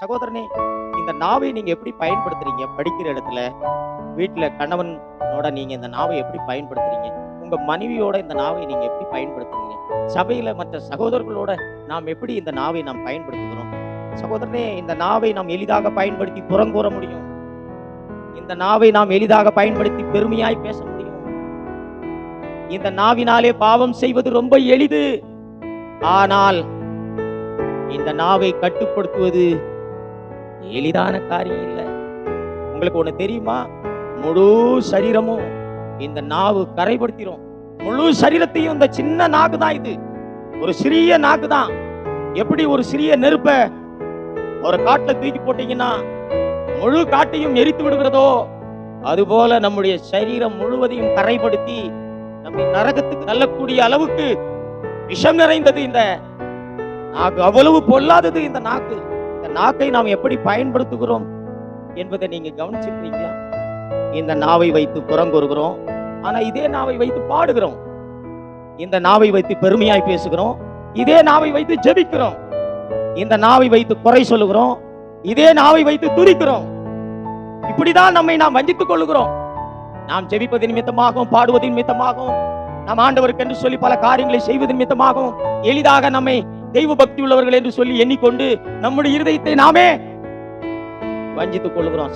சகோதரனே இந்த நாவை நீங்க எப்படி பயன்படுத்துறீங்க? படிக்கிற இடத்துல வீட்டுல கணவனோட நீங்க இந்த நாவை எப்படி பயன்படுத்துறீங்க? உங்க மனைவியோட இந்த நாவை நீங்க எப்படி பயன்படுத்துறீங்க? சபையில மற்ற சகோதரர்களோட நாம் எப்படி இந்த நாவை நாம் பயன்படுத்துகிறோம்? சகோதரனே இந்த நாவை நாம் எளிதாக பயன்படுத்தி புறங்கூற முடியும். இந்த நாவை நாம் எளிதாக பயன்படுத்தி பெருமையாய் பேச முடியும். இந்த நாவினாலே பாவம் செய்வது ரொம்ப எளிது. ஆனால் இந்த நாவை கட்டுப்படுத்துவது எளிதான காரியம் இல்லை. உங்களுக்கு ஒண்ணு தெரியுமா? முழு சரீரமும் இந்த நாவு கரைப்படுத்திரும் முழு சரீரத்தையும் இந்த சின்ன நாக்கு தான் இது. ஒரு சிறிய நாக்கு தான் எப்படி ஒரு சிறிய நெருப்ப ஒரு காட்டுல தூக்கி போட்டீங்கன்னா முழு காட்டையும் எரித்து விடுகிறதோ அதுபோல நம்முடைய சரீரம் முழுவதையும் கரைப்படுத்தி நம்மை நரகத்துக்கு தள்ளக்கூடிய அளவுக்கு விஷம் நிறைந்தது இந்த நாக்கு. அவ்வளவு பொல்லாதது இந்த நாக்கு. நாக்கை நாம் எப்படி பயன்படுத்துகிறோம் என்பதை நீங்க கவனிச்சிருக்கீங்களா இந்த நாவை வைத்து புறங்கூறுகிறோம் ஆனா இதே நாவை வைத்து பாடுகிறோம். இந்த நாவை வைத்து பெருமையாய் பேசுகிறோம். இதே நாவை வைத்து ஜெபிக்கிறோம். இந்த நாவை வைத்து குறை சொல்லுகிறோம். இதே நாவை வைத்து துதிக்கிறோம். இப்படிதான் நம்மை நாம் வஞ்சித்துக் கொள்ளுகிறோம். நாம் ஜெபிப்பது நிமித்தமாகவும் பாடுவது நிமித்தமாகவும் நாம் ஆண்டவருக்கு என்று சொல்லி பல காரியங்களை செய்வது நிமித்தமாகவும் எளிதாக நம்மை தெய்வ பக்தி உள்ளவர்கள் என்று சொல்லி எண்ணிக்கொண்டு நம்முடைய இருதயத்தை நாமே வஞ்சித்துக் கொள்கிறோம்